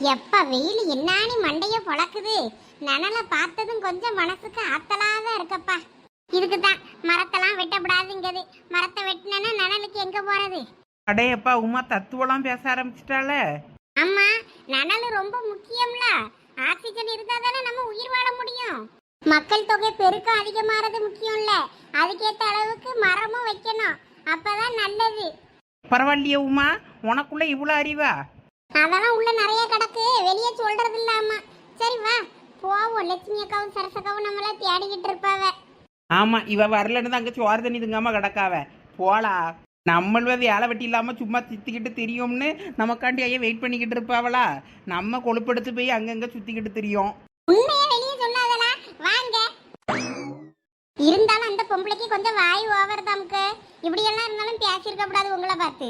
எப்ப வெயில் என்னானி மண்டைய பொளக்குது நனலை பார்த்ததும் கொஞ்சம் மனசுக்கு ஆத்தலாதான் இருக்கப்பா. இதுக்கு தான் மரத்தெல்லாம் வெட்டப்படாதுங்கிறது மரத்தை வெட்டினா நனலுக்கு எங்க போறது? அடையப்பா உமா தத்துவலாம் பேச ஆரம்பிச்சிட்டால அம்மா நனல் ரொம்ப முக்கியம்ல. ஆக்சிஜன் இருந்தா தானே நம்ம உயிர் வாழ முடியும். மக்கள் தொகை பெருக்கம் அதிகமாறது முக்கியம் இல்ல அதுக்கேத்த அளவுக்கு மரமும் வைக்கணும். அப்பதான் நல்லது. பரவாயில்லையே உமா உனக்குள்ள இவ்வளோ அறிவா? அதெல்லாம் உள்ள நிறைய கிடக்கு. வெளியே சொல்றது இல்லாம சரி வா. போவோம். லட்சுமி அக்காவும் சரசக்காவும் நம்மள தேடிக்கிட்டு இருப்பாவ. ஆமா இவ வரலன்னு தான் அங்கே சோறு தண்ணி திங்காம கிடக்காவ. போலா. நம்மள வேலை வெட்டி இல்லாம சும்மா சுத்திக்கிட்டு தெரியும்னு நமக்காண்டி ஐயா வெயிட் பண்ணிக்கிட்டு இருப்பாவளா? நம்ம கொழுப்படுத்து போய் அங்கங்க சுத்திக்கிட்டு தெரியும். இருந்தாலும் அந்த பொம்பளைக்கு கொஞ்சம் வாய் ஓவர் தமக்கு இப்படி எல்லாம் இருந்தாலும் பேசியிருக்க கூடாது உங்களை பார்த்து.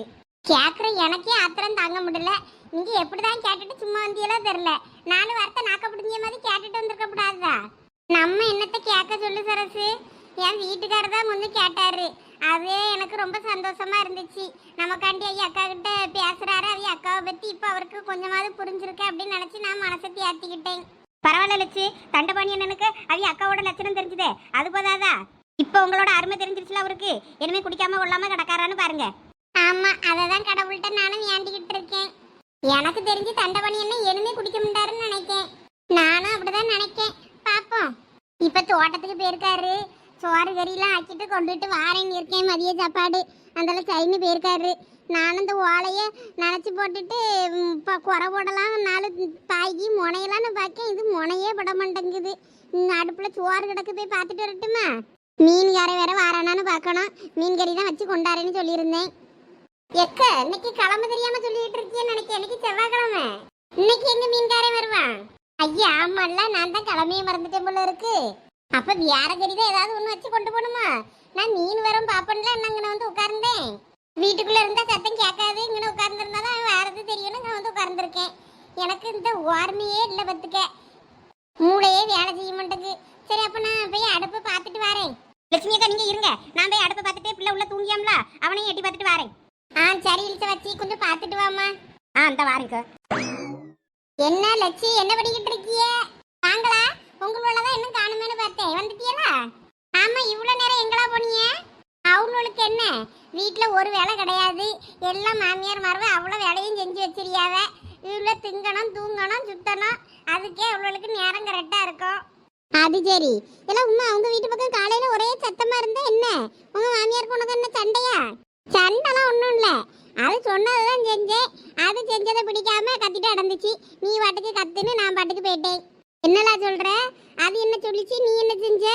கேட்குற எனக்கே ஆத்திரம் தாங்க முடியல. நீங்க எப்படிதான் கேட்டுட்டு சும்மா வந்தியெல்லாம் தெரியல. நாலு வார்த்தை நாக்க பிடிஞ்ச மாதிரி கேட்டுட்டு வந்திருக்க கூடாதா? நம்ம என்னத்தை கேட்க சொல்லு சரசு. என் வீட்டுக்காரர் தான் முன்ன கேட்டாரு. அது எனக்கு ரொம்ப சந்தோஷமா இருந்துச்சு. நமக்காண்டி ஐயா அக்கா கிட்ட பேசுறாரு. அவைய அக்காவை பத்தி இப்போ அவருக்கு கொஞ்சமாவது புரிஞ்சிருக்கு அப்படின்னு நினைச்சு நான் மனசை தேத்திக்கிட்டேன் பரவாயில்ல லட்சு. தண்டபாணி அண்ணனுக்கு அவைய அக்காவோட லட்சணம் தெரிஞ்சுதே. அது போதாதா? இப்போ உங்களோட அருமை தெரிஞ்சிருச்சுல அவருக்கு. இனிமே குடிக்காம கொள்ளாம கிடக்காரான்னு பாருங்க. ஆமா அதை தான் கடவுள்கிட்ட நானும் வேண்டிக்கிட்டு இருக்கேன். எனக்கு தெரிஞ்சு தண்டபாணி என்ன எதுவுமே குடிக்க முடியாருன்னு நினைக்கேன். நானும் அப்படிதான் நினைக்கேன். பாப்போம். இப்ப தோட்டத்துக்கு போயிருக்காரு. சோறு கறியெல்லாம் ஆக்கிட்டு கொண்டுட்டு வாரேன்னு இருக்கேன் மதிய சாப்பாடு. அதெல்லாம் சைனு போயிருக்காரு. நானும் இந்த ஓலைய நினச்சி போட்டுட்டு இப்போ குறை போடலாம் நாலு பாய்கி முனையெல்லாம் நான் பார்க்கேன் இது முனையே பட மாட்டேங்குது. அடுப்பில் சோறு கிடக்கு போய் பார்த்துட்டு வரட்டுமா? மீன் கறி வேற வாரானான்னு பார்க்கணும். மீன் கறி தான் வச்சு கொண்டாரேன்னு சொல்லியிருந்தேன். எக்க இன்னைக்கு கிளம்ப தெரியாம சொல்லிட்டு இருக்கேன்னு நினைக்கிறேன். இன்னைக்கு செவ்வாய்க்கிழமை. இன்னைக்கு எங்க மீன்காரன் வருவான்? ஐயா ஆமால்ல நான் தான் கிளம்பியே மறந்துட்டேன் போல இருக்கு. அப்ப வேற கறிதான் ஏதாவது ஒண்ணு வச்சு கொண்டு போகணுமா? நான் மீன் வரும் பாப்பன்ல அண்ணங்கன வந்து உட்கார்ந்தேன்? வீட்டுக்குள்ள இருந்தா சத்தம் கேட்காது. இங்கன உட்கார்ந்துருந்தா தான் வேறது தெரியும்னு நான் வந்து உட்கார்ந்துருக்கேன். எனக்கு இந்த ஓர்மையே இல்லை பத்துக்க. மூளையே வேலை செய்ய மாட்டேங்குது. சரி அப்ப நான் போய் அடுப்பு பார்த்துட்டு வரேன். லட்சுமி அக்கா நீங்க இருங்க. நான் போய் அடுப்பு பார்த்துட்டு பிள்ளை உள்ள தூங்கியாம்ல? அவனையும் எட்டி பார்த்துட்டு வரேன். ஆ சரி இழுச்ச வச்சு கொஞ்சம் பார்த்துட்டு வாமா ஆ அந்த வாருங்க. என்ன லட்சி என்ன பண்ணிக்கிட்டு இருக்கிய? வாங்களா உங்களோட தான் இன்னும் காணுமேனு பார்த்தேன். வந்துட்டியலா? ஆமா இவ்வளவு நேரம் எங்களா போனீங்க? அவங்களுக்கு என்ன? வீட்ல ஒரு வேலை கிடையாது. எல்லாம் மாமியார் மரவ அவ்வளோ வேலையும் செஞ்சு வச்சிருக்காவ இவ்வளோ திங்கணும் தூங்கணும் சுத்தணும். அதுக்கே அவங்களுக்கு நேரம் கரெக்டா இருக்கும். அது சரி. எல்லாம் உமா அவங்க வீட்டு பக்கம் காலையில ஒரே சத்தமா இருந்தா என்ன? உங்க மாமியாருக்கு உனக்கு என்ன சண்டையா? சண்டெல்லாம் ஒன்றும் இல்லை. அது சொன்னதுதான் செஞ்சேன். அது செஞ்சதை பிடிக்காம கத்திட்டு அடந்துச்சு நீ பாட்டுக்கு கத்துன்னு நான் பாட்டுக்கு போயிட்டேன். என்னடா சொல்ற? அது என்ன சொல்லிச்சு? நீ என்ன செஞ்ச?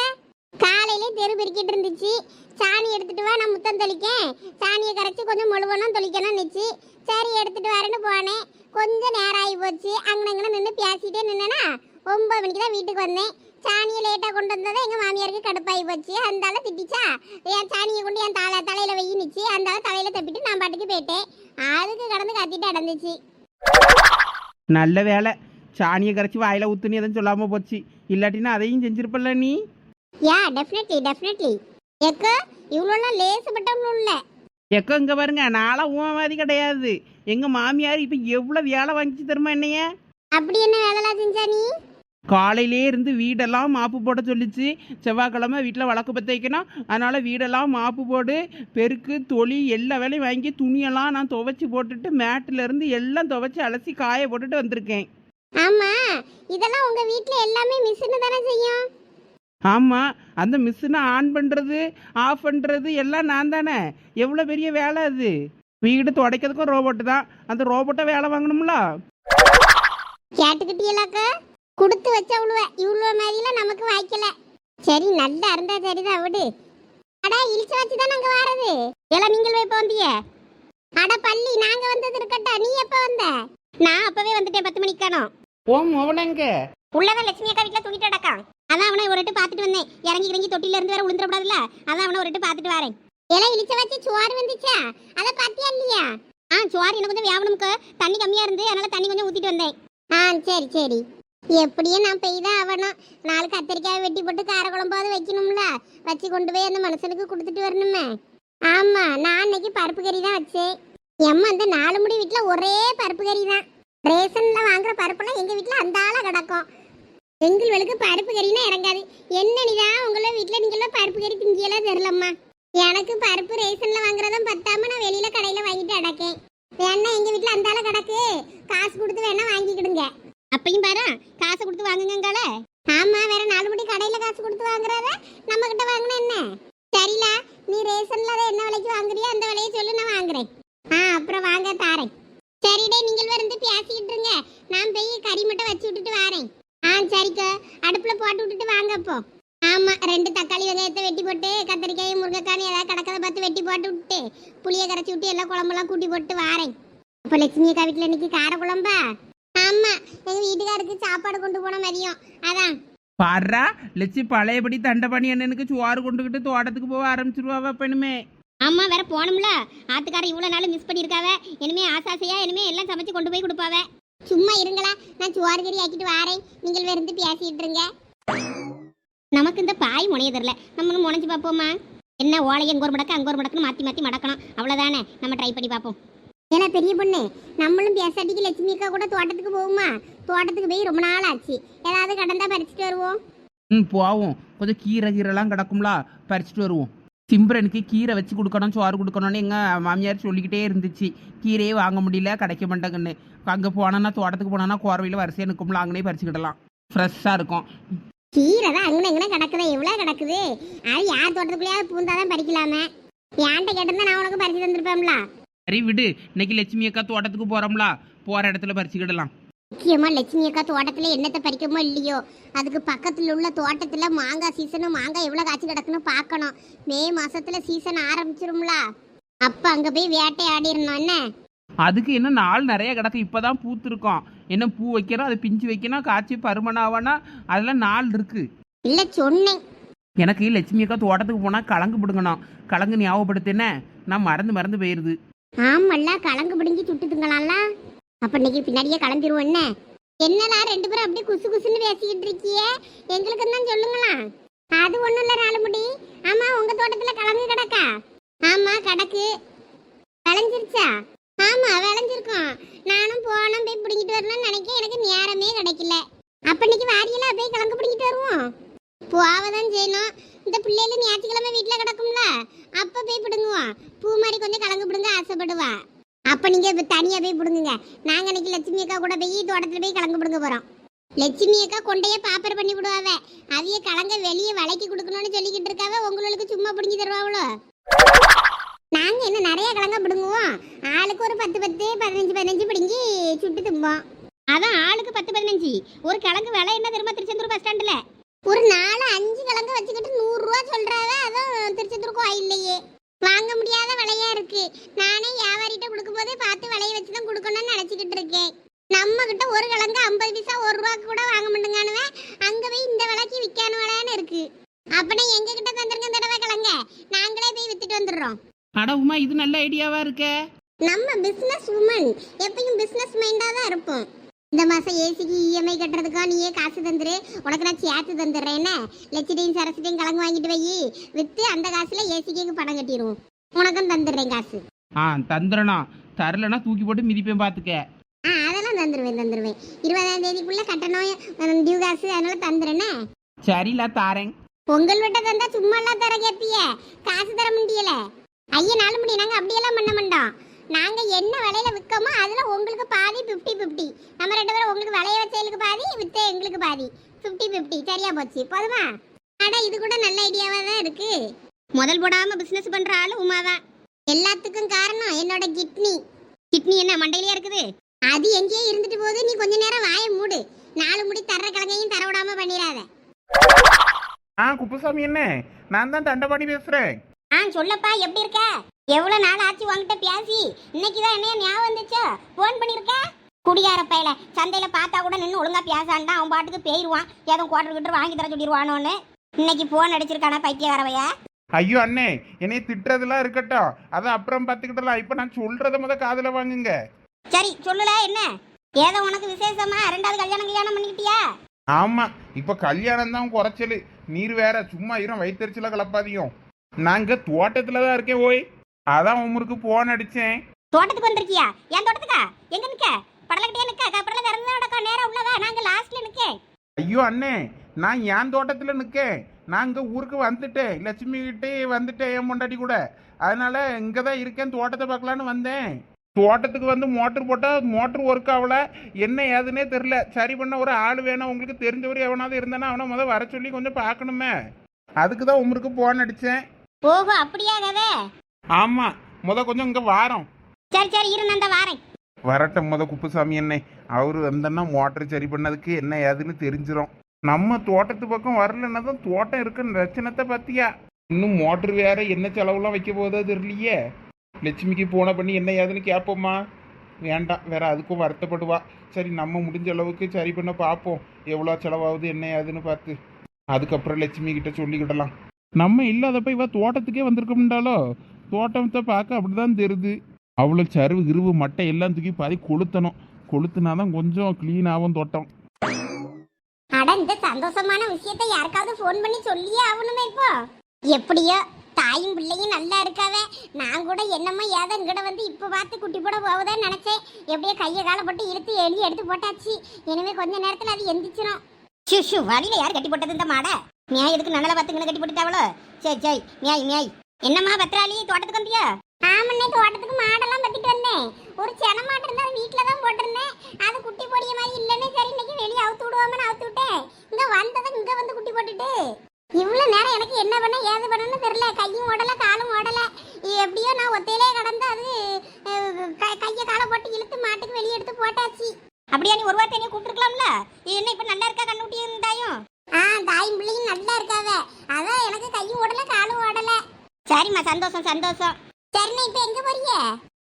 காலையிலே தெரு பெருக்கிட்டு இருந்துச்சு. சாணி எடுத்துட்டு வா நான் முத்தம் தெளிக்கேன். சாணியை கரைச்சி கொஞ்சம் முழுவனும் தொளிக்கணும் நிச்சு சரி எடுத்துட்டு வரேன்னு போனேன். கொஞ்சம் நேரம் ஆகி போச்சு. அங்கே நின்று பேசிட்டே நின்னேனா ஒன்பது மணிக்கு தான் வீட்டுக்கு வந்தேன். சாணியை லேட்டாக கொண்டு வந்ததை எங்கள் மாமியாருக்கு கடுப்பாகி போச்சு. அந்தால திட்டிச்சா என் சாணியை கொண்டு என் தலை தலையில் வெயி நிச்சு அந்தால தலையில் தப்பிட்டு நான் பாட்டுக்கு போயிட்டேன். அதுக்கு கடந்து கத்திட்டு அடந்துச்சு. நல்ல வேலை சாணியை கரைச்சி வாயில ஊத்துன்னு எதுவும் சொல்லாம போச்சு. இல்லாட்டினா அதையும் செஞ்சிருப்பல்ல நீ? யா டெஃபினெட்லி டெஃபினெட்லி எக்கோ இவ்வளோலாம் லேசுப்பட்டவங்களும் இல்லை. எக்கோ இங்க பாருங்க நாளா ஊமவாதி கிடையாது. எங்க மாமியார் இப்ப எவ்வளவு வேலை வாங்கிச்சு தருமா என்னைய? அப்படி என்ன வேலைலாம் செஞ்சா நீ? காலையிலே இருந்து வீடெல்லாம் மாப்பு போட சொல்லிச்சு. செவ்வாய்க்கிழமை வீட்டில் வழக்கு பற்ற வைக்கணும் அதனால் வீடெல்லாம் மாப்பு போடு பெருக்கு தொளி எல்லா வேலையும் வாங்கி துணியெல்லாம் நான் துவைச்சி போட்டுட்டு மேட்டில் இருந்து எல்லாம் துவைச்சி அலசி காய போட்டுட்டு வந்திருக்கேன். ஆமா இதெல்லாம் உங்க வீட்ல எல்லாமே மிஷின் தானே செய்யும்? ஆமாம் அந்த மிஷினை ஆன் பண்ணுறது ஆஃப் பண்ணுறது எல்லாம் நான் தானே. எவ்வளோ பெரிய வேலை அது? வீடு துடைக்கிறதுக்கும் ரோபோட்டு தான். அந்த ரோபோட்டை வேலை வாங்கணும்ல? கேட்டுக்கிட்டீங்களாக்கா கொடுத்து வச்சவளுவ இவ்வளோ மாதிரிலாம் நமக்கு வாய்க்கல. சரி நல்லா இருந்தா சரிதான் விடு. அடா இழிச்சு வச்சு தான் நாங்க வாரது? எல்லாம் நீங்கள் எப்போ வந்தீங்க அட பள்ளி நாங்க வந்தது இருக்கட்டா. நீ எப்போ வந்த? நான் அப்பவே வந்துட்டேன் பத்து மணிக்கு காணோம் ஓ மோவனங்க உள்ளதான் லட்சுமி அக்கா வீட்டுல தூங்கிட்டு அடக்கா அதான் அவனை ஒரு எட்டு பார்த்துட்டு வந்தேன். இறங்கி இறங்கி தொட்டில இருந்து வேற விழுந்துடக்கூடாதுல்ல அதான் அவனை ஒரு எட்டு பார்த்துட்டு வரேன். எல்லாம் இழிச்ச வச்சு சோறு வந்துச்சா? அதை பாத்தியா இல்லையா? ஆ சோறு எனக்கு கொஞ்சம் வியாபனமுக்கு. தண்ணி கம்மியா இருந்து அதனால தண்ணி கொஞ்சம் ஊத்திட்டு வந்தேன். ஆ சரி சரி. எப்படியும் நான் பெய்தான் ஆகணும் நாலு கத்திரிக்காய் வெட்டி போட்டு காரக்குழம்பாவது வைக்கணும்ல. வச்சு கொண்டு போய் அந்த மனுஷனுக்கு கொடுத்துட்டு வரணுமே. ஆமா நான் அன்னைக்கு பருப்பு கறி தான் வச்சேன். எம்மா அந்த நாலு முடி வீட்டில் ஒரே பருப்பு கறி தான். ரேஷன்ல வாங்குற பருப்புலாம் எங்க வீட்டில் அந்த ஆளா கிடக்கும். எங்களுக்கு பருப்பு கறினா இறங்காது. என்ன நீதான் உங்கள வீட்டில் நீங்களும் பருப்பு கறி திங்கியெல்லாம் தெரியலம்மா. எனக்கு பருப்பு ரேஷன்ல வாங்குறதும் பத்தாம நான் வெளியில கடையில வாங்கிட்டு அடக்கேன். வேணா எங்க வீட்டில் அந்த கிடக்கு. காசு கொடுத்து வேணா வாங்கிக்கிடுங்க. அப்பையும் பாரு காசு கொடுத்து வாங்குங்கங்கால ஆமா வேற நாலு மணி கடையில காசு கொடுத்து வாங்குறத நம்ம கிட்ட வாங்கின என்ன? சரில நீ ரேஷன்ல அதை என்ன விலைக்கு வாங்குறியோ அந்த விலையை சொல்லு நான் வாங்குறேன். ஆ அப்புறம் வாங்க தாரேன். சரிடே நீங்கள் வந்து பேசிக்கிட்டு இருங்க. நான் போய் கறி மட்டும் வச்சு விட்டுட்டு வரேன். ஆ சரிக்கா. அடுப்புல போட்டு விட்டுட்டு வாங்க அப்போ ஆமா ரெண்டு தக்காளி வெங்காயத்தை வெட்டி போட்டு கத்திரிக்காய் முருங்கைக்காய் ஏதாவது கிடக்கத பார்த்து வெட்டி போட்டு விட்டு புளியை கரைச்சி விட்டு எல்லாம் குழம்பெல்லாம் கூட்டி போட்டு வாரேன். அப்போ லட்சுமி அக்கா வீட்டில் இன்னைக்கு கார குழம்பா ஆமா எங்க வீட்டுக்காருக்கு சாப்பாடு கொண்டு போன மதியம். அதான். பாடுறா லட்சி பழையபடி தண்டபாணி அண்ணனுக்கு சுவாறு கொண்டுகிட்டு தோட்டத்துக்கு போக ஆரம்பிச்சிருவாவ பெண்ணுமே ஆமா வேற போனோம்ல ஆத்துக்காரர் இவ்வளவு நாள் மிஸ் பண்ணிருக்காவ. இனிமே ஆசாசையா இனிமே எல்லாம் சமைச்சு கொண்டு போய் கொடுப்பாவ. சும்மா இருங்களா நான் சுவாறு கறி ஆக்கிட்டு வாரேன். நீங்கள் வேறு பேசிட்டு இருங்க. நமக்கு இந்த பாய் முனைய தெரியல. நம்மளும் முனைஞ்சு பார்ப்போமா? என்ன ஓலை எங்க ஒரு மடக்கு அங்க ஒரு மடக்குன்னு மாத்தி மாத்தி மடக்கணும். அவ்வளவுதானே? நம்ம ட்ரை பண்ணி பார்ப்போம். ஏன்னா பெரிய பொண்ணு நம்மளும் பேசாட்டிக்கு லட்சுமி அக்கா கூட தோட்டத்துக்கு போகுமா? தோட்டத்துக்கு போய் ரொம்ப நாள் ஆச்சு ஏதாவது கடந்தா பறிச்சுட்டு வருவோம். ம் போவோம். கொஞ்சம் கீரை கீரைலாம் கிடக்கும்ல பறிச்சுட்டு வருவோம். சிம்ரனுக்கு கீரை வச்சு கொடுக்கணும் சோறு கொடுக்கணும்னு எங்கள் மாமியார் சொல்லிக்கிட்டே இருந்துச்சு. கீரையே வாங்க முடியல கிடைக்க மாட்டேங்கன்னு. அங்கே போனோன்னா தோட்டத்துக்கு போனோன்னா கோரவையில் வரிசையாக நிற்கும்ல அங்கனே பறிச்சுக்கிடலாம். ஃப்ரெஷ்ஷாக இருக்கும். கீரை தான் அங்கே இங்கே கிடக்குது எவ்வளோ கிடக்குது. அது யார் தோட்டத்துக்குள்ளேயாவது பூந்தாதான் பறிக்கலாமே. ஏன்ட்ட கேட்டிருந்தா நான் உனக்கு பறிச்சு தந்திருப்பேன்ல. சரி விடு. இன்னைக்கு லட்சுமி அக்கா தோட்டத்துக்கு போகிறோம்ல போகிற இடத்துல பறிச்சுக்கிடலாம். முக்கியமா லட்சுமி அக்கா தோட்டத்துல என்னத்தை பறிக்கமோ இல்லையோ அதுக்கு பக்கத்துல உள்ள தோட்டத்துல மாங்காய் சீசனும் மாங்காய் எவ்வளவு காய்ச்சி கிடக்குன்னு பார்க்கணும். மே மாசத்துல சீசன் ஆரம்பிச்சிரும்ல. அப்ப அங்க போய் வேட்டையாடிடணும் என்ன? அதுக்கு இன்னும் நாள் நிறைய கிடக்கு. இப்போ தான் பூத்துருக்கோம். என்ன பூ வைக்கிறோம் அது பிஞ்சு வைக்கணும் காய்ச்சி பருமனாவனா அதெல்லாம் நாள் இருக்குது இல்ல சொன்னேன். எனக்கு லட்சுமி அக்கா தோட்டத்துக்கு போனால் கலங்கு பிடுங்கணும். கலங்கு ஞாபகப்படுத்தினே நான் மறந்து மறந்து போயிருது. ஆமல்ல கலங்கு பிடிங்கி சுட்டு திங்கலாம்ல அப்ப இன்னைக்கு பின்னாடியே கிளம்பிடுவோம் என்ன? என்னடா ரெண்டு பேரும் அப்படியே குசு குசுன்னு பேசிக்கிட்டு இருக்கியே? எங்களுக்கு தான் சொல்லுங்களா? அது ஒண்ணும் இல்ல நாலு முடி ஆமா உங்க தோட்டத்துல கலங்கு கிடக்கா? ஆமா கிடக்கு. விளைஞ்சிருச்சா? ஆமா விளைஞ்சிருக்கோம். நானும் போனோம் போய் பிடிங்கிட்டு வரணும்னு நினைக்க எனக்கு நேரமே கிடைக்கல. அப்ப இன்னைக்கு வாரியெல்லாம் போய் கிழங்கு பிடிங்கிட்டு வருவோம்? போவதான் செய்யணும். இந்த பிள்ளைல ஞாயிற்றுக்கிழமை வீட்டில் கிடக்கும்ல அப்ப போய் பிடுங்குவோம் பூ மாதிரி கொஞ்சம் கலங்கு பிடுங்க ஆசைப்படுவா அப்ப நீங்க இப்ப தனியா போய் பிடுங்குங்க. நாங்க அன்னைக்கு லட்சுமி அக்கா கூட போய் தோட்டத்துல போய் கலங்கு பிடுங்க போறோம். லட்சுமி அக்கா கொண்டையே பாப்பர் பண்ணி விடுவாவ. அவிய கலங்க வெளியே வளைக்கி கொடுக்கணும்னு சொல்லிக்கிட்டு இருக்காவ. உங்களுக்கு சும்மா பிடுங்கி தருவாவளோ? நாங்க என்ன நிறைய கலங்க பிடுங்குவோம். ஆளுக்கு ஒரு பத்து பத்து பதினஞ்சு பதினஞ்சு பிடுங்கி சுட்டு தும்போம். அதான் ஆளுக்கு பத்து பதினஞ்சு. ஒரு கிழங்கு விலை என்ன தெரியுமா? திருச்செந்தூர் பஸ் ஸ்டாண்டில் ஒரு நாலு அஞ்சு கிழங்கு வச்சுக்கிட்டு நூறு ரூபா சொல்றாவ அதுவும் திருச்செந்தூர் கோயில்லையே வாங்க முடியாத விலையா இருக்கு. நானே வியாபாரிட்ட கொடுக்கும் போதே பார்த்து விலைய வச்சு தான் கொடுக்கணும்னு நினைச்சுக்கிட்டு இருக்கேன். நம்ம கிட்ட ஒரு கிழங்கு ஐம்பது பைசா ஒரு ரூபாய்க்கு கூட வாங்க மாட்டேங்கானுவன் அங்க போய் இந்த விலைக்கு விற்கானுவலான்னு இருக்கு. அப்பனா எங்க கிட்ட தந்துருங்க இந்த தடவை கிழங்க. நாங்களே போய் வித்துட்டு வந்துடுறோம். அட உமா இது நல்ல ஐடியாவா இருக்கே. நம்ம பிசினஸ் உமன் எப்பயும் பிசினஸ் மைண்டா தான் இருப்போம். இந்த மாசம் ஏசிக்கு இஎம்ஐ கட்டுறதுக்கா நீயே காசு தந்துரு. உனக்கு நான் சேர்த்து தந்துடுறேன். என்ன? லட்சத்தையும் சரசத்தையும் கலங்கு வாங்கிட்டு போய் வித்து அந்த காசுல ஏசிக்கு பணம் கட்டிடுவோம். உனக்கும் தந்துடுறேன் காசு. ஆ தந்துடனா தரலனா தூக்கி போட்டு மிதிப்பேன் பார்த்துக்க ஆ அதெல்லாம் தந்துடுவேன் தந்துடுவேன் இருபதாம் தேதிக்குள்ள கட்டணும். டியூ காசு. அதனால தந்துடுறேனே. சரில தாரேன். பொங்கல் விட்ட தந்தா சும்மா எல்லாம் தர கேப்பிய. காசு தர முடியல. ஐயா நாலு மணி நாங்க அப்படியெல்லாம் பண்ண மாட்டோம். நாங்க என்ன விலையில விற்கோமோ அதுல உங்களுக்கு பாதி 50 50 நம்ம ரெண்டு பேரும் உங்களுக்கு விலைய வச்சவங்களுக்கு பாதி வித்த எங்களுக்கு பாதி. 50 50 சரியா போச்சு. போதுமா? அட இது கூட நல்ல ஐடியாவா தான் இருக்கு. முதல் போடாம பிசினஸ் பண்ற ஆளு உமா தான் எல்லாத்துக்கும் காரணம் என்னோட கிட்னி. கிட்னி என்ன மண்டையிலே இருக்குது? அது எங்கேயே இருந்துட்டு போகுது. நீ கொஞ்ச நேரம் வாயை மூடு. நாலு முடி தர்ற கிழங்கையும் தர விடாம பண்ணிடாத. ஆ குப்புசாமி என்ன? நான் தான் தண்டபாணி பேசுறேன். ஆ சொல்லப்பா எப்படி இருக்க? எவ்வளவு நாள் ஆச்சு உன்கிட்ட பேசி? இன்னைக்கு தான் என்ன ஞாபகம் வந்துச்சோ? ஃபோன் பண்ணிருக்க? குடியார பையல சந்தையில பார்த்தா கூட நின்று ஒழுங்கா பேசாண்டா அவன் பாட்டுக்கு போயிருவான் ஏதோ குவாட்டர் கிட்ட வாங்கி தர சொல்லிடுவானோன்னு. இன்னைக்கு ஃபோன் அடிச்சிருக்கானா பைத்தியக்காரவையா? ஐயோ அண்ணே என்னைய திட்டுறதெல்லாம் இருக்கட்டும் அதை அப்புறம் பார்த்துக்கிட்டலாம். இப்போ நான் சொல்றத முத காதுல வாங்குங்க. சரி சொல்லுல என்ன? ஏதோ உனக்கு விசேஷமா ரெண்டாவது கல்யாணம் கல்யாணம் பண்ணிக்கிட்டியா? ஆமா இப்போ கல்யாணம் தான் குறைச்சல். நீர் வேற சும்மா இரும் வயிற்றுல கலப்பாதியும் நாங்க தோட்டத்துல தான் இருக்கேன் ஓய். அதான் உமருக்கு போன் அடிச்சேன். தோட்டத்துக்கு வந்திருக்கியா? என் தோட்டத்துக்கா? எங்க நிக்க? படலக்கிட்டே நிக்க. கப்படல திறந்து நடக்க நேரம் உள்ளவா நாங்க லாஸ்ட்ல நிக்கேன். ஐயோ அண்ணே நான் என் தோட்டத்தில் நிற்கேன் நான் இங்கே ஊருக்கு வந்துட்டேன். லட்சுமி கிட்டே வந்துட்டேன் என் பொண்டாட்டி கூட. அதனால இங்கே தான் இருக்கேன் தோட்டத்தை பார்க்கலான்னு வந்தேன். தோட்டத்துக்கு வந்து மோட்டர் போட்டால் மோட்டர் ஒர்க் ஆகல. என்ன ஏதுன்னே தெரில சரி பண்ண ஒரு ஆள் வேணும். உங்களுக்கு தெரிஞ்சவர் எவனாவது இருந்தானா அவனை முதல் வர சொல்லி கொஞ்சம் பார்க்கணுமே. அதுக்கு தான் உமருக்கு போன் அடித்தேன் ஓஹோ அப்படியா கதை ஆமாம் முத கொஞ்சம் இங்கே வாரோம். சரி சரி இரு நான் இந்த வாரேன். வரட்டும் முத குப்புசாமி என்னை. அவர் வந்தன்னா மோட்டர் சரி பண்ணதுக்கு என்ன ஏதுன்னு தெரிஞ்சிடும் நம்ம தோட்டத்து பக்கம் வரலன்னா தான் தோட்டம் இருக்குன்னு லட்சணத்தை பார்த்தியா? இன்னும் மோட்டர் வேற என்ன செலவுலாம் வைக்க போதோ தெரியலையே. லட்சுமிக்கு போன பண்ணி என்ன ஏதுன்னு கேட்போம்மா வேண்டாம் வேற அதுக்கும் வருத்தப்படுவா. சரி நம்ம முடிஞ்ச அளவுக்கு சரி பண்ண பார்ப்போம். எவ்வளோ செலவாகுது என்ன ஏதுன்னு பார்த்து. அதுக்கப்புறம் லட்சுமி கிட்ட சொல்லிக்கிடலாம். நம்ம இல்லாதப்ப இவ தோட்டத்துக்கே வந்திருக்கோம்டாலோ தோட்டத்தை பார்க்க அப்படிதான் தெரியுது. அவ்வளோ சருவு கிருவு மட்டை எல்லாம் தூக்கி பாதி கொளுத்தணும். கொளுத்துனாதான் கொஞ்சம் க்ளீனாகவும் தோட்டம். அட இந்த சந்தோஷமான விஷயத்தை யாருக்காவது ஃபோன் பண்ணி சொல்லியே ஆகணுமே இப்போ. எப்படியோ தாயும் பிள்ளையும் நல்லா இருக்காவே. நான் கூட என்னமோ ஏதோ இங்கட வந்து இப்போ பார்த்து குட்டி போட போகுதான்னு நினைச்சேன். எப்படியோ கையை காலை போட்டு இழுத்து எழுதி எடுத்து போட்டாச்சு. எனவே கொஞ்ச நேரத்தில் அது எந்திரிச்சிடும் ஷூ வழியில யார் கட்டி போட்டது இந்த மாடை? நியாய் எதுக்கு நன்னல பார்த்து கட்டி போட்டுட்டாவளோ? சரி சரி நியாய் நியாய் என்னம்மா பத்ராளி தோட்டத்துக்கு வந்தியா? ஆமண்ணே தோட்டத்துக்கு மாடெல்லாம் பத்திட்டு வந்தேன். ஒரு சென மாட்டு இருந்தா வீட்டில் தான் போட்டிருந்தேன். அது குட்டி பொடிய மாதிரி இல்லைன்னு சரி இன்னைக்கு வெளியே அவுத்து விடுவாமன்னு அவுத்து விட்டேன். இங்க வந்ததும் இங்க வந்து குட்டி போட்டுட்டு. இவ்வளவு நேரம் எனக்கு என்ன பண்ண ஏது பண்ணணும்னு தெரியல. கையும் ஓடல காலும் ஓடல. எப்படியோ நான் ஒத்தையிலே கடந்து அது கையை காலை போட்டு இழுத்து மாட்டுக்கு வெளியே எடுத்து போட்டாச்சு. அப்படியா நீ ஒரு வார்த்தை என்ன கூப்பிட்டுருக்கலாம்ல? என்ன இப்ப நல்லா இருக்கா கண்ணுட்டி இருந்தாயும்? ஆ தாயும் பிள்ளையும் நல்லா இருக்காவ. அதான் எனக்கு கையும் ஓடல காலும் ஓடல. சரிம்மா சந்தோஷம் சந்தோஷம். சரிண்ணே இப்போ எங்கே போறீங்க?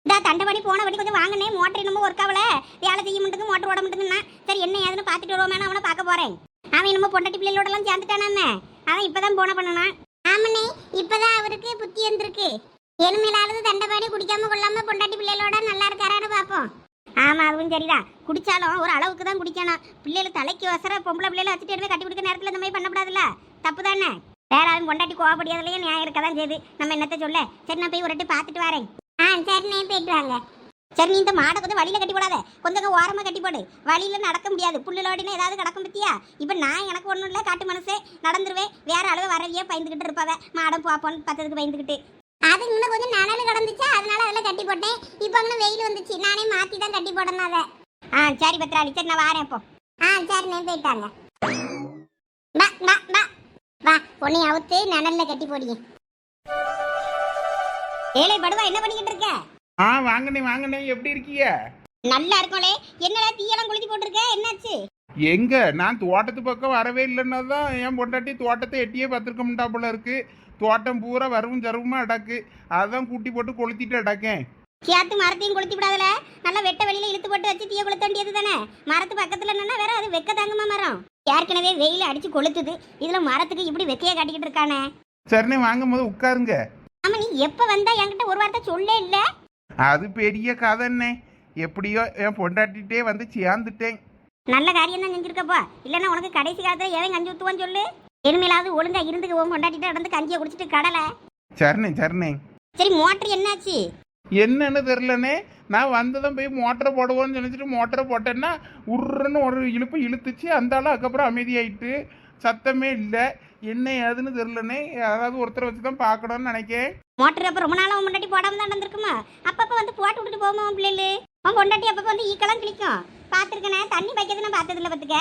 இந்த தண்டபடி போன படி கொஞ்சம் வாங்கினே மோட்டர் என்னமோ ஒர்க் ஆகல. வேலை செய்ய மாட்டேங்குது மோட்டர் ஓட மாட்டேங்குதுன்னா சரி என்ன ஏதுன்னு பார்த்துட்டு வருவோமே அவனை பார்க்க போறேன். அவன் என்னமோ பொண்டாட்டி பிள்ளைகளோடலாம் சேர்ந்துட்டானே அவன் இப்போதான் போன பண்ணனான் ஆமண்ணே இப்போதான் அவருக்கு புத்தி வந்திருக்கு. எலுமையிலாவது தண்டபாடி குடிக்காம கொள்ளாம பொண்டாட்டி பிள்ளைகளோட நல்லா இருக்காரான்னு பார்ப்போம். ஆமா அதுவும் சரிதான். குடிச்சாலும் ஒரு அளவுக்கு தான் குடிக்கணும். பிள்ளைகள் தலைக்கு வசர பொம்பளை பிள்ளைகளை வச்சுட்டு எடுத்து கட்டி கொடுக்க நேரத்தில் இந்த மாதிரி பண்ணக்கூடாதுல்ல தப்பு தானே வேற அவன் கொண்டாட்டி கோவப்படியாதுலயே நியாயம் இருக்க தான் செய்யுது. நம்ம என்னத்த சொல்ல? சரி நான் போய் ஒரு பார்த்துட்டு வரேன். ஆ சரிண்ணே போயிட்டு வாங்க. சரி நீ இந்த மாடை கொஞ்சம் வழியில கட்டி போடாத. கொஞ்சம் ஓரமா கட்டி போடு. வழியில நடக்க முடியாது. புல்லுலோடினா ஏதாவது கிடக்கும் பத்தியா? இப்போ நான் எனக்கு ஒன்றும் இல்லை. காட்டு மனசே நடந்துருவேன். வேற அளவு வரவியே பயந்துக்கிட்டு இருப்பாவ. மாடம் பாப்போன்னு பத்ததுக்கு பயந்துக்கிட்டு அது இன்னும் கொஞ்சம் நனல் கிடந்துச்சு? அதனால அதில் கட்டி போட்டேன். இப்போ அங்கே வெயில் வந்துச்சு. நானே மாற்றி தான் கட்டி போடணும் அதை ஆ சரி பத்ராளி. சரி நான் வாரேன் இப்போ ஆ சரிண்ணே போயிட்டாங்க பா பா பா. வா உன்னை அவுத்து நனல்ல கட்டி போடிங்க ஏழை படுவா என்ன பண்ணிக்கிட்டு இருக்க? ஆ வாங்கண்ணே வாங்கண்ணே எப்படி இருக்கீங்க நல்லா இருக்கும்லே என்னடா தீயெல்லாம் கொளுத்தி போட்டிருக்க? என்னாச்சு? எங்க? நான் தோட்டத்து பக்கம் வரவே இல்லைன்னா தான் என் பொண்டாட்டி தோட்டத்தை எட்டியே பார்த்துருக்க போல இருக்கு. தோட்டம் பூரா வரவும் ஜருவுமா அடக்கு. அதான் கூட்டி போட்டு கொளுத்திட்டு அடக்கேன். கியாத்து மரத்தையும் கொளுத்தி விடாதல. நல்லா வெட்ட வெளியில இழுத்து போட்டு வச்சு தீய கொளுத்த வேண்டியது தானே மரத்து பக்கத்துல நின்னா வேற அது வெக்க தாங்குமா மரம்? ஏற்கனவே வெயில அடிச்சு கொளுத்துது. இதுல மரத்துக்கு இப்படி வெக்கைய காட்டிக்கிட்டு இருக்கானே? சரிண்ணே வாங்கும் போது உட்காருங்க. ஆமா நீ எப்ப வந்தா என்கிட்ட ஒரு வார்த்தை சொல்லே இல்ல? அது பெரிய கதைண்ணே. எப்படியோ என் பொண்டாட்டிகிட்டே வந்து சேர்ந்துட்டேன். நல்ல காரியம் தான் செஞ்சிருக்கப்பா இல்லன்னா உனக்கு கடைசி காலத்துல எவன் கஞ்சி ஊத்துவான்னு சொல்லு? இனிமேலாவது ஒழுங்கா இருந்து உன் கொண்டாட்டிட்டு நடந்து கஞ்சியை குடிச்சிட்டு கடலை. சரிண்ணே சரிண்ணே. சரி மோட்டர் என்னாச்சு? என்னன்னு தெரிலனே நான் வந்ததும் போய் மோட்டரை போடுவோன்னு நினச்சிட்டு மோட்டரை போட்டேன்னா உருன்னு ஒரு இழுப்பு இழுத்துச்சு. அந்த ஆள் அதுக்கப்புறம் அமைதியாயிட்டு சத்தமே இல்லை. என்ன ஏதுன்னு தெரிலனே யாராவது ஒருத்தரை வச்சு தான் பார்க்கணும்னு நினைக்கேன். மோட்டர் அப்ப ரொம்ப நாளா உன் பொண்டாட்டி போடாம தான் இருந்திருக்குமா அப்பப்ப வந்து போட்டு விட்டுட்டு போமா உன் பிள்ளைகளு? உன் பொண்டாட்டி அப்பப்ப வந்து ஈக்கெல்லாம் கிளிக்கும் பாத்துருக்கனே தண்ணி வைக்கிறது நான் பார்த்ததில்ல பத்துக்க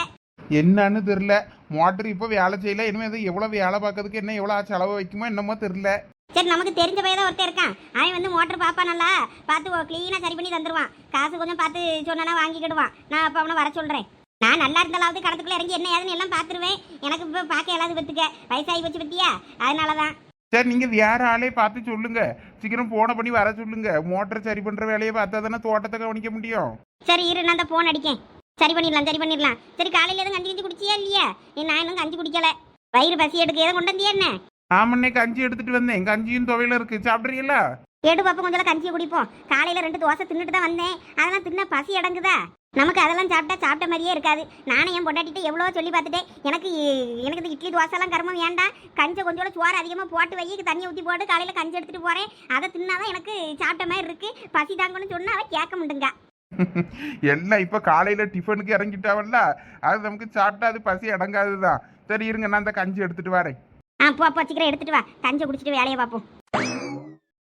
என்னன்னு தெரில மோட்டர் இப்போ வேலை செய்யல. இனிமேல் எவ்வளோ வேலை பார்க்கறதுக்கு என்ன எவ்வளோ செலவு வைக்குமோ என்னமோ தெரில சரி நமக்கு தெரிஞ்ச பையன் ஒருத்தன் இருக்கான். அவன் வந்து மோட்டர் பாப்பானல்ல பார்த்து க்ளீனாக சரி பண்ணி தந்துருவான். காசு கொஞ்சம் பார்த்து சொன்னா வாங்கிக்கிடுவான். நான் அப்போ அவனை வர சொல்கிறேன் நான் நல்லா இருந்தாலாவது கடத்துக்குள்ள இறங்கி என்ன ஏதுன்னு எல்லாம் பார்த்துருவேன். எனக்கு இப்போ பார்க்க எல்லாது பத்துக்க. வயசாகி போச்சு பத்தியா? அதனால தான் சரி நீங்கள் வேற ஆளே பார்த்து சொல்லுங்க. சீக்கிரம் போனை பண்ணி வர சொல்லுங்க. மோட்டர் சரி பண்ணுற வேலையை பார்த்தா தானே தோட்டத்தை கவனிக்க முடியும். சரி இரு நான் தான் ஃபோன் அடிக்கேன். சரி பண்ணிடலாம் சரி பண்ணிடலாம். சரி காலையில் எதுவும் கஞ்சி கஞ்சி குடிச்சியா இல்லையா? நீ நான் இன்னும் கஞ்சி குடிக்கல. வயிறு பசி எடுக்க எதுவும் கொண்டு வந்தியா என்ன? ஆமண்ணே கஞ்சி எடுத்துட்டு வந்தேன். கஞ்சியும் துவையில இருக்கு. சாப்பிட்றீங்களா? எடு பாப்பா கொஞ்சம் கஞ்சியை குடிப்போம். காலையில ரெண்டு தோசை தின்னுட்டு தான் வந்தேன். அதெல்லாம் தின்ன பசி அடங்குதா? நமக்கு அதெல்லாம் சாப்பிட்டா சாப்பிட்ட மாதிரியே இருக்காது. நானும் என் பொண்டாட்டிட்டு எவ்வளோ சொல்லி பார்த்துட்டேன். எனக்கு எனக்கு இந்த இட்லி தோசைலாம் கர்மம் வேண்டாம். கஞ்சை கொஞ்சோட சோறு அதிகமாக போட்டு வை. தண்ணி ஊற்றி போட்டு காலையில் கஞ்சி எடுத்துட்டு போகிறேன் அதை தின்னாதான் எனக்கு சாப்பிட்ட மாதிரி இருக்கு. பசி தாங்கன்னு சொன்னா அவ கேட்க முடியுங்க எல்லாம் இப்ப காலையில டிஃபனுக்கு இறங்கிட்டாவல்ல. அது நமக்கு சாப்பிட்டா அது பசி அடங்காதுதான். சரி இருங்க நான் அந்த கஞ்சி எடுத்துட்டு வரேன். ஆ போ போ சீக்கிரம் எடுத்துட்டு வா. கஞ்சை குடிச்சிட்டு வேலையை பார்ப்போம்.